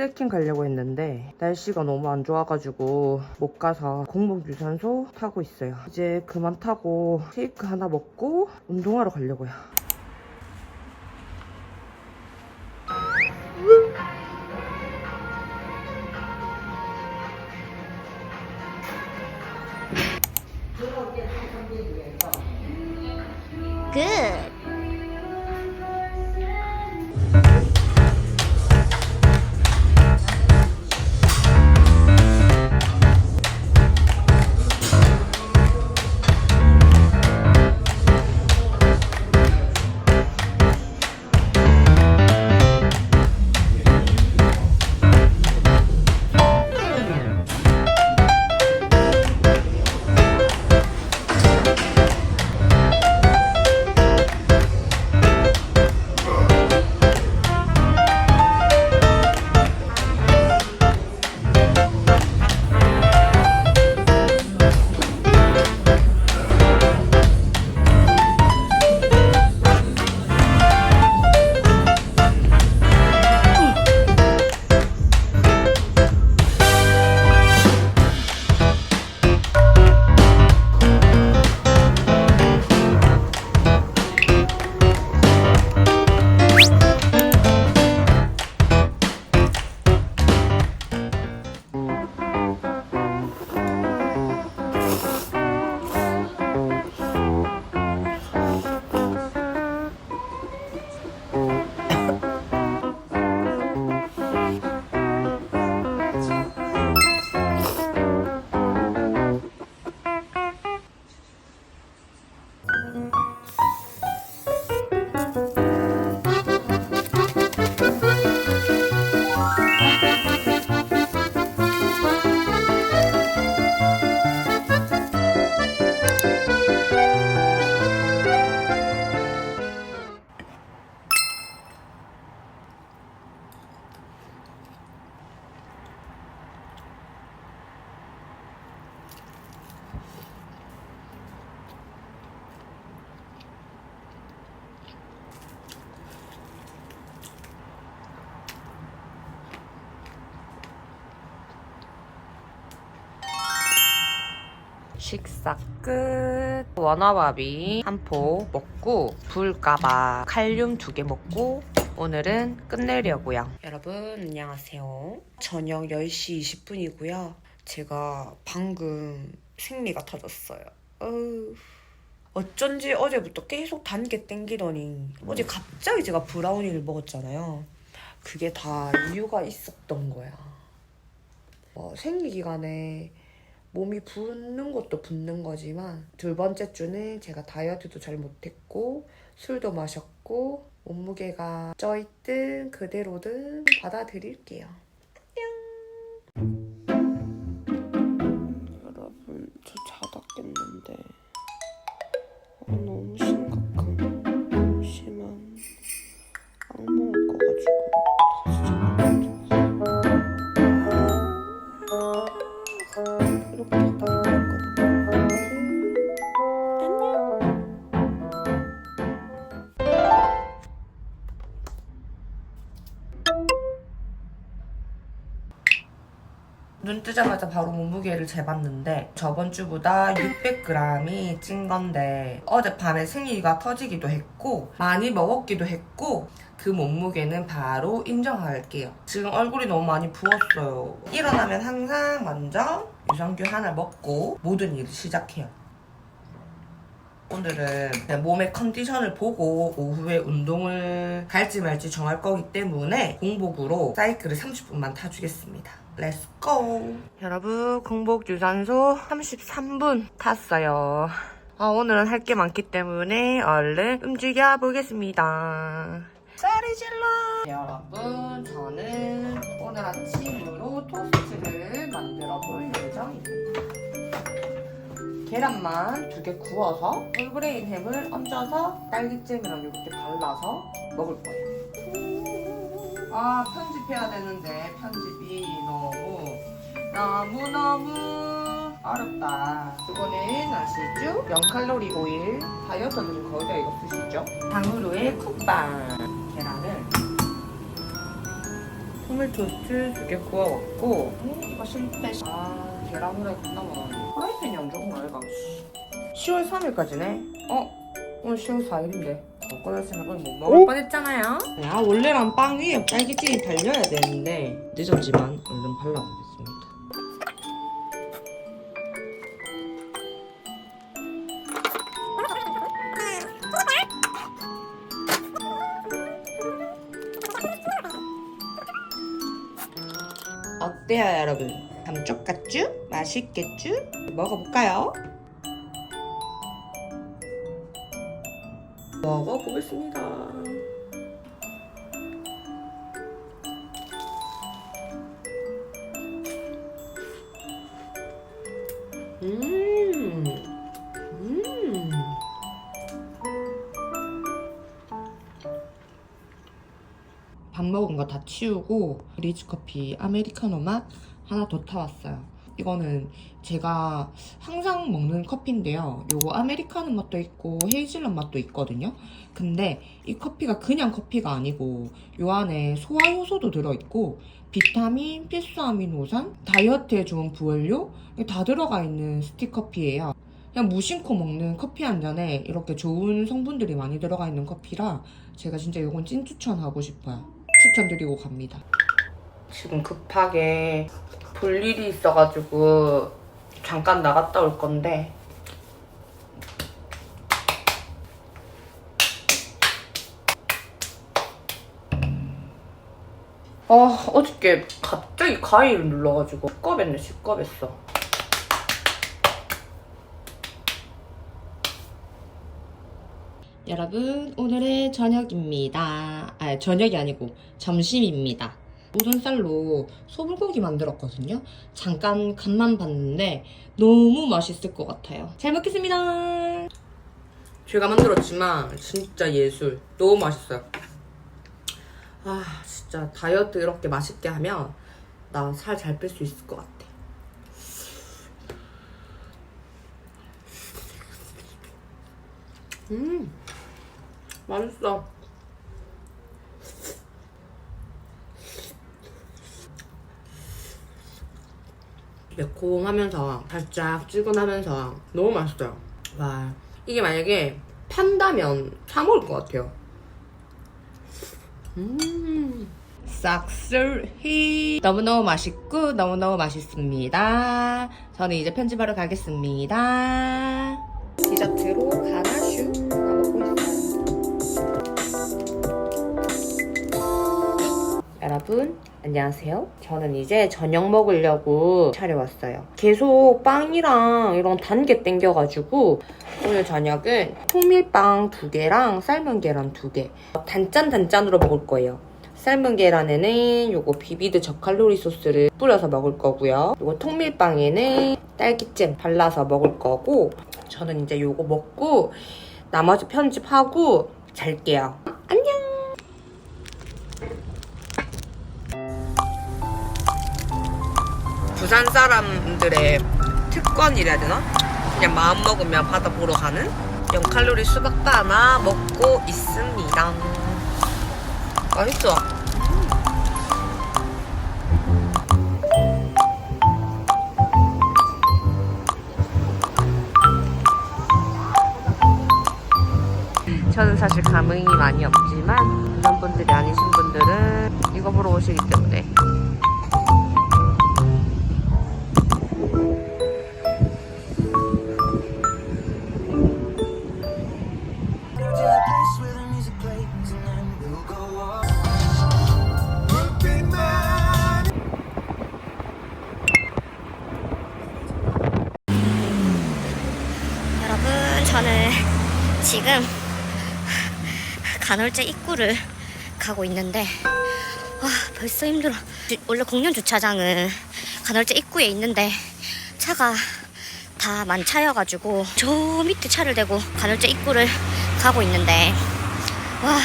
트레킹 가려고 했는데 날씨가 너무 안 좋아가지고 못 가서 공복 유산소 타고 있어요. 이제 그만 타고 쉐이크 하나 먹고 운동하러 가려고요. Good. 식사 끝. 원어바비 한포 먹고 불까봐 칼륨 두 개 먹고 오늘은 끝내려고요. 여러분 안녕하세요. 저녁 10시 20분이고요. 제가 방금 생리가 터졌어요. 어쩐지 어제부터 계속 단게 땡기더니 어제 갑자기 제가 브라우니를 먹었잖아요. 그게 다 이유가 있었던 거야. 어, 생리 기간에 몸이 붓는 것도 붓는 거지만 두 번째 주는 제가 다이어트도 잘 못했고 술도 마셨고 몸무게가 쪄있든 그대로든 받아들일게요. 뿅. 여러분 저 자다 깼는데 아, 너무 뜨자마자 바로 몸무게를 재봤는데 저번 주보다 600g이 찐 건데 어젯밤에 생리가 터지기도 했고 많이 먹었기도 했고 그 몸무게는 바로 인정할게요. 지금 얼굴이 너무 많이 부었어요. 일어나면 항상 먼저 유산균 하나 먹고 모든 일을 시작해요. 오늘은 내 몸의 컨디션을 보고 오후에 운동을 갈지 말지 정할 거기 때문에 공복으로 사이클을 30분만 타주겠습니다. 렛츠고! 여러분 공복 유산소 33분 탔어요. 아, 오늘은 할 게 많기 때문에 얼른 움직여 보겠습니다. 쌀이 질러! 여러분 저는 오늘 아침으로 토스트를 만들어 볼 예정입니다. 계란만 두 개 구워서 홀그레인 햄을 얹어서 딸기잼이랑 이렇게 발라서 먹을 거예요. 아 편집해야 되는데 편집이 너무 너무 너무 어렵다. 이거는 아시죠? 0칼로리 오일 다이어터들은 거의 다 이거 쓰시죠? 방울후의 쿡방 계란을 해물 토스트 두 개 구워왔고 음, 맛있대 아 계란 후라이 겁나 많아 프라이팬이 안 좋은 거야 얘가 10월 3일까지네 어? 오늘 10월 4일인데 꺼냈으면 그걸 못 먹을 뻔했잖아요 야 원래는 빵 위에 딸기찜이 달려야 되는데 늦었지만 얼른 발라보겠습니다 어때요 여러분? 감쪽 같쥬? 맛있겠쥬? 먹어볼까요? 먹어보겠습니다 음, 음. 밥 먹은 거 다 치우고 리즈 커피 아메리카노 맛 하나 더 타왔어요. 이거는 제가 항상 먹는 커피인데요. 요거 아메리카노 맛도 있고 헤이즐넛 맛도 있거든요. 근데 이 커피가 그냥 커피가 아니고 요 안에 소화 효소도 들어있고 비타민, 필수 아미노산, 다이어트에 좋은 부원료 다 들어가 있는 스틱커피예요. 그냥 무심코 먹는 커피 한 잔에 이렇게 좋은 성분들이 많이 들어가 있는 커피라 제가 진짜 이건 찐 추천하고 싶어요. 추천드리고 갑니다. 지금 급하게 볼 일이 있어가지고 잠깐 나갔다 올 건데 아 어저께 갑자기 가위를 눌러가지고 시꺼맸네 시꺼맸어 여러분 오늘의 저녁입니다. 아 저녁이 아니고 점심입니다. 우둔살로 소불고기 만들었거든요. 잠깐 간만 봤는데 너무 맛있을 것 같아요. 잘 먹겠습니다. 제가 만들었지만 진짜 예술. 너무 맛있어요. 아 진짜 다이어트 이렇게 맛있게 하면 나 살 잘 뺄 수 있을 것 같아. 음 맛있어. 매콤하면서 살짝 찌근하면서 너무 맛있어요. 와 이게 만약에 판다면 사 먹을 것 같아요. 음. 싹쓸히 너무너무 맛있고 너무너무 맛있습니다. 저는 이제 편집하러 가겠습니다. 디저트로 가나슈. 여러분 안녕하세요. 저는 이제 저녁 먹으려고 차려왔어요. 계속 빵이랑 이런 단 게 땡겨가지고 오늘 저녁은 통밀빵 두 개랑 삶은 계란 두 개. 단짠 단짠으로 먹을 거예요. 삶은 계란에는 요거 비비드 저칼로리 소스를 뿌려서 먹을 거고요. 요거 통밀빵에는 딸기잼 발라서 먹을 거고 저는 이제 요거 먹고 나머지 편집하고 잘게요. 부산 사람들의 특권이라 해야 되나? 그냥 마음 먹으면 바다 보러 가는 0칼로리 수박바나 먹고 있습니다. 맛있어. 저는 사실 감흥이 많이 없지만 그런 분들이 아니신 분들은 이거 보러 오시기 때문에 간헐제 입구를 가고 있는데, 와, 벌써 힘들어. 주- 원래 공연 주차장은 간헐제 입구에 있는데, 차가 다 만차여가지고, 저 밑에 차를 대고 간헐제 입구를 가고 있는데, 와,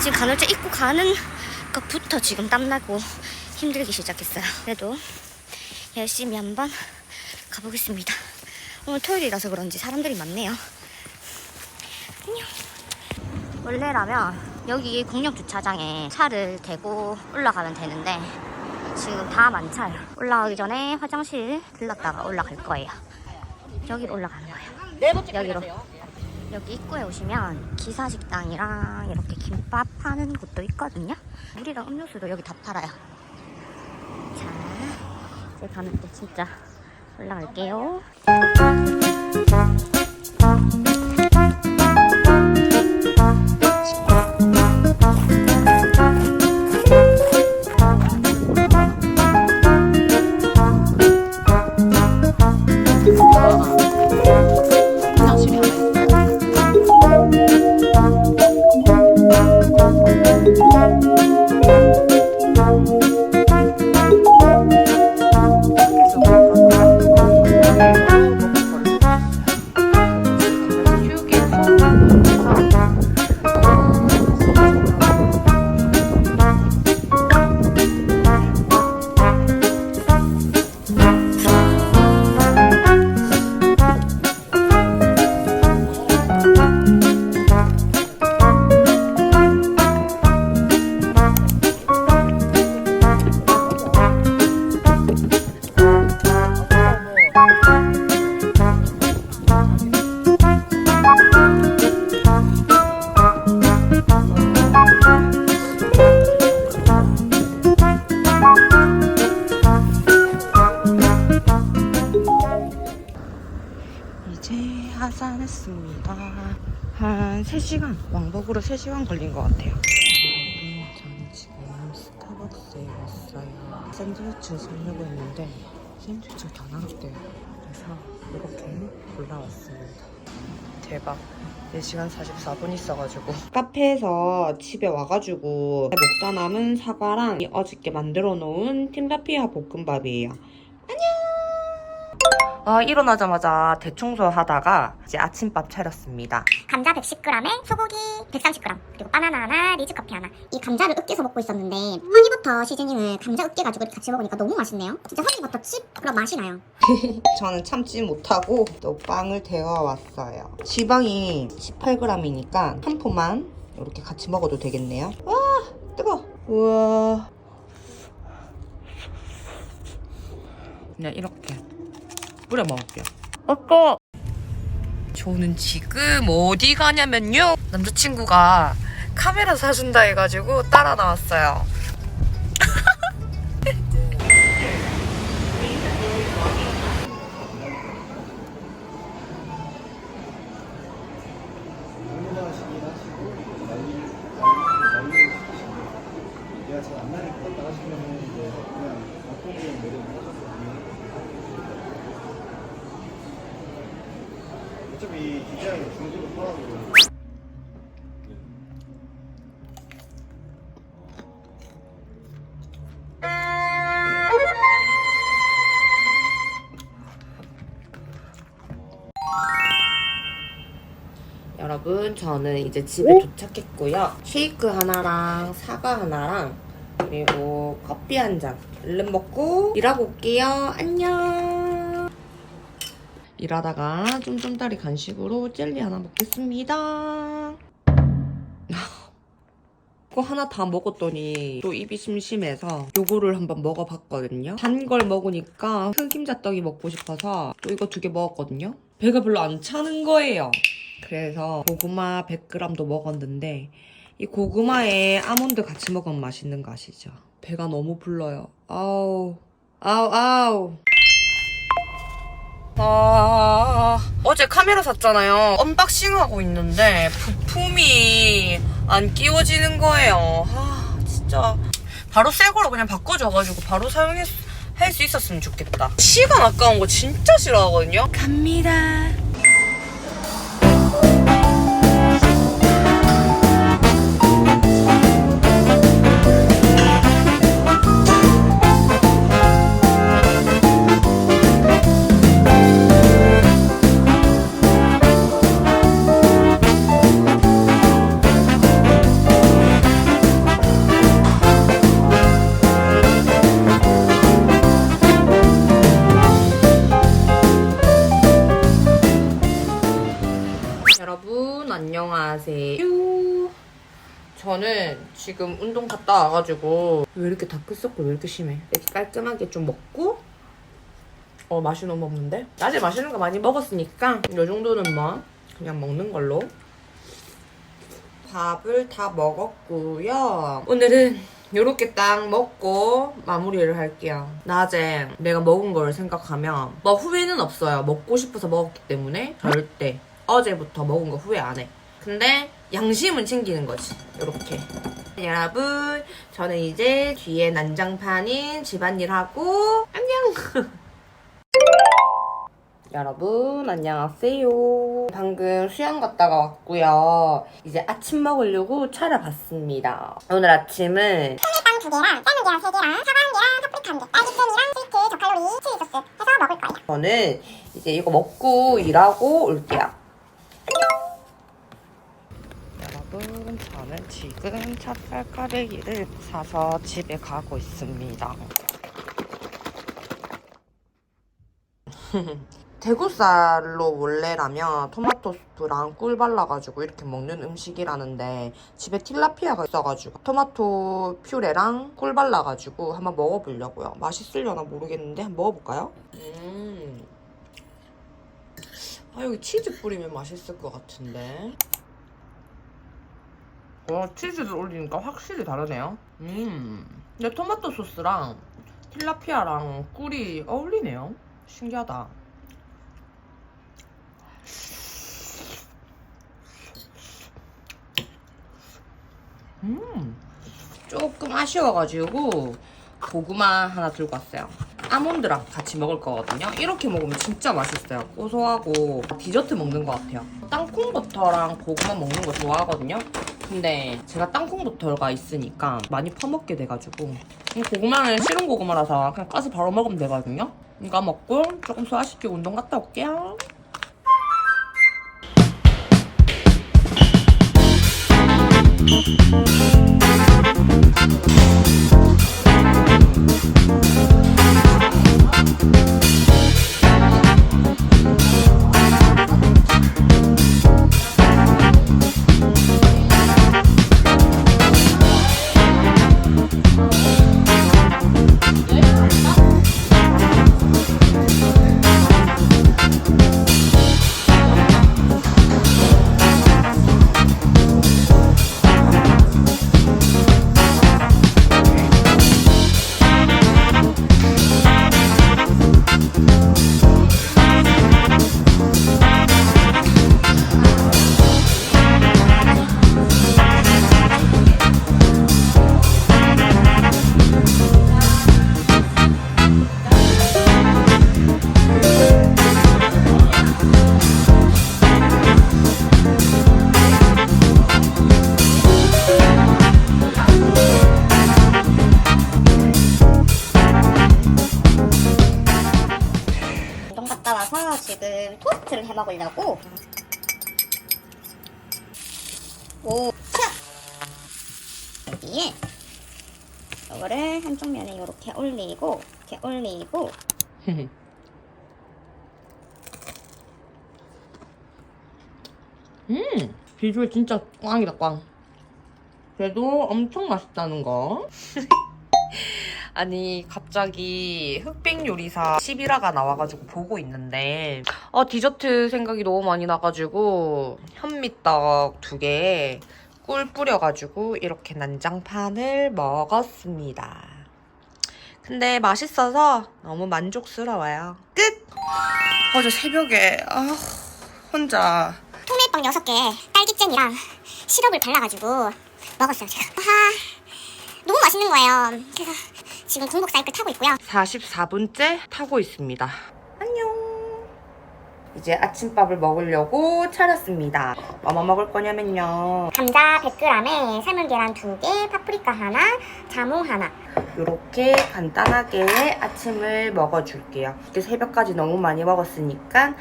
지금 간헐제 입구 가는 것부터 지금 땀나고 힘들기 시작했어요. 그래도 열심히 한번 가보겠습니다. 오늘 토요일이라서 그런지 사람들이 많네요. 안녕. 원래라면 여기 공영 주차장에 차를 대고 올라가면 되는데 지금 다 만차요. 올라가기 전에 화장실 들렀다가 올라갈 거예요. 여기로 올라가는 거예요. 여기로. 여기 입구에 오시면 기사식당이랑 이렇게 김밥 파는 곳도 있거든요. 물이랑 음료수도 여기 다 팔아요. 자, 이제 가면 또 진짜 올라갈게요. 3시간 걸린 것 같아요. 저는 지금 스타벅스에 왔어요. 샌드위치 사려고 했는데 샌드위치가 다 나갔대요. 그래서 이렇게 골라왔습니다. 대박. 4시간 44분 있어가지고 카페에서 집에 와가지고 먹다 남은 사과랑 이 어저께 만들어 놓은 틴다피아 볶음밥이에요. 아, 일어나자마자 대청소 하다가 이제 아침밥 차렸습니다. 감자 110g에 소고기 130g 그리고 바나나 하나 리즈커피 하나 이 감자를 으깨서 먹고 있었는데 허니버터 시즈닝을 감자 으깨 가지고 이렇게 같이 먹으니까 너무 맛있네요 진짜 허니버터 칩 그런 맛이 나요 저는 참지 못하고 또 빵을 데워 왔어요. 지방이 18g이니까 한 포만 이렇게 같이 먹어도 되겠네요. 와, 뜨거. 우와. 그냥 이렇게 뿌려 먹을게요. 아까 저는 지금 어디 가냐면요. 남자친구가 카메라 사준다 해가지고 따라 나왔어요. 어차피 디자인 중고로 팔아도 여러분 저는 이제 집에 도착했고요. 쉐이크 하나랑 사과 하나랑 그리고 커피 한 잔 얼른 먹고 일하고 올게요. 안녕 일하다가 쫌쫌다리 간식으로 젤리 하나 먹겠습니다. 이거 하나 다 먹었더니 또 입이 심심해서 요거를 한번 먹어봤거든요. 단 걸 먹으니까 흑임자떡이 먹고 싶어서 또 이거 두 개 먹었거든요. 배가 별로 안 차는 거예요. 그래서 고구마 100g도 먹었는데 이 고구마에 아몬드 같이 먹으면 맛있는 거 아시죠? 배가 너무 불러요. 아우 아우 아우 아 어제 카메라 샀잖아요. 언박싱 하고 있는데 부품이 안 끼워지는 거예요. 아 진짜 바로 새 거로 그냥 바꿔줘가지고 바로 사용할 수 있었으면 좋겠다. 시간 아까운 거 진짜 싫어하거든요. 갑니다. 지금 운동 갔다 와가지고 왜 이렇게 다크서클 왜 이렇게 심해? 이렇게 깔끔하게 좀 먹고 어 맛이 너무 없는데? 낮에 맛있는 거 많이 먹었으니까 이 정도는 뭐 그냥 먹는 걸로 밥을 다 먹었고요. 오늘은 요렇게 딱 먹고 마무리를 할게요. 낮에 내가 먹은 걸 생각하면 뭐 후회는 없어요. 먹고 싶어서 먹었기 때문에 절대 어제부터 먹은 거 후회 안 해. 근데 양심은 챙기는 거지. 요렇게. 여러분, 저는 이제 뒤에 난장판인 집안일 하고 안녕. 여러분 안녕하세요. 방금 수영 갔다가 왔고요. 이제 아침 먹으려고 차려봤습니다. 오늘 아침은 빵두 개랑 삶은 계란 세 개랑 사과 한 개랑 파프리카 한 개, 딸기잼이랑 스위트, 저칼로리, 치즈 소스 해서 먹을 거예요. 저는 이제 이거 먹고 일하고 올게요. 여러분, 저는 지금 찹쌀가래기를 사서 집에 가고 있습니다. 대구살로 원래라면 토마토 수프랑 꿀 발라가지고 이렇게 먹는 음식이라는데 집에 틸라피아가 있어가지고 토마토 퓨레랑 꿀 발라가지고 한번 먹어보려고요. 맛있으려나 모르겠는데 한번 먹어볼까요? 음. 아 여기 치즈 뿌리면 맛있을 것 같은데. 와 치즈를 올리니까 확실히 다르네요. 음. 근데 토마토 소스랑 틸라피아랑 꿀이 어울리네요. 신기하다. 음. 조금 아쉬워가지고 고구마 하나 들고 왔어요. 아몬드랑 같이 먹을 거거든요. 이렇게 먹으면 진짜 맛있어요. 고소하고 디저트 먹는 것 같아요. 땅콩 버터랑 고구마 먹는 거 좋아하거든요. 근데 제가 땅콩 버터가 있으니까 많이 퍼먹게 돼가지고 이 고구마는 싫은 고구마라서 그냥 까서 바로 먹으면 되거든요. 이거 먹고 조금 소화시키고 운동 갔다 올게요. 먹으려고. 오, 차! 여기에 이거를 한쪽 면에 이렇게 올리고, 이렇게 올리고, 음, 비주얼 진짜 꽝이다, 꽝. 그래도 엄청 맛있다는 거. 아니, 갑자기 흑백 요리사 11화가 나와가지고 보고 있는데, 어, 디저트 생각이 너무 많이 나가지고, 현미떡 두 개에 꿀 뿌려가지고, 이렇게 난장판을 먹었습니다. 근데 맛있어서 너무 만족스러워요. 끝! 어제 새벽에, 아, 혼자 통밀빵 6개, 딸기잼이랑 시럽을 발라가지고 먹었어요, 제가. 아, 너무 맛있는 거예요. 그래서 지금 공복 사이클 타고 있고요. 44분째 타고 있습니다. 안녕. 이제 아침밥을 먹으려고 차렸습니다. 뭐뭐 먹을 거냐면요. 감자 100g에 삶은 계란 2개, 파프리카 하나, 자몽 하나. 이렇게 간단하게 아침을 먹어줄게요. 이렇게 새벽까지 너무 많이 먹었으니까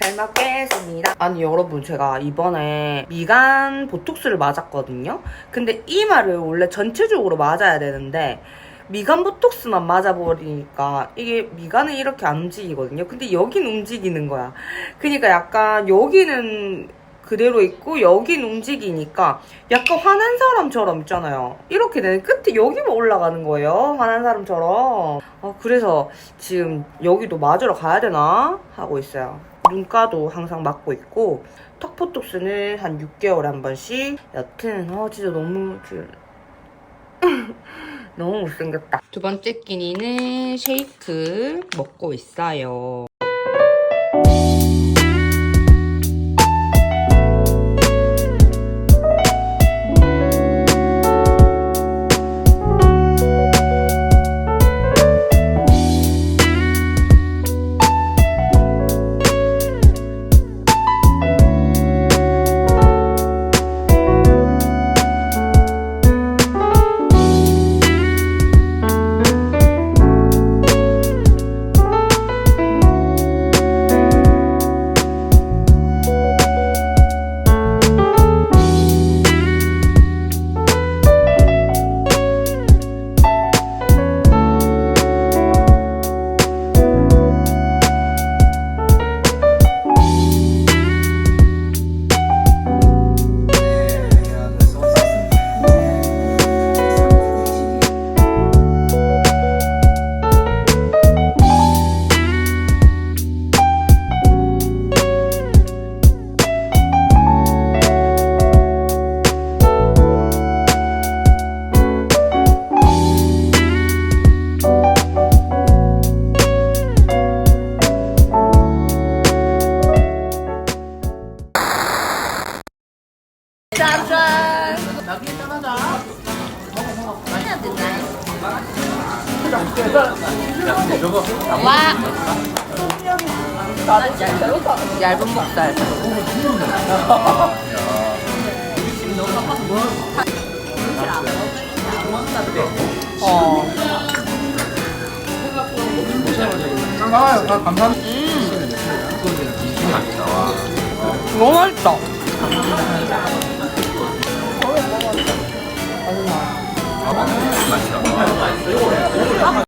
잘 먹겠습니다. 아니 여러분 제가 이번에 미간 보톡스를 맞았거든요. 근데 이마를 원래 전체적으로 맞아야 되는데 미간 보톡스만 맞아버리니까 이게 미간은 이렇게 안 움직이거든요. 근데 여긴 움직이는 거야. 그러니까 약간 여기는 그대로 있고 여긴 움직이니까 약간 화난 사람처럼 있잖아요. 이렇게 되는 끝에 여기만 올라가는 거예요. 화난 사람처럼. 아, 그래서 지금 여기도 맞으러 가야 되나 하고 있어요. 눈가도 항상 맞고 있고 턱보톡스는 한 6개월에 한 번씩. 여튼 어 진짜 너무 그- 너무 못생겼다. 두 번째 끼니는 쉐이크 먹고 있어요. arkadaşlar.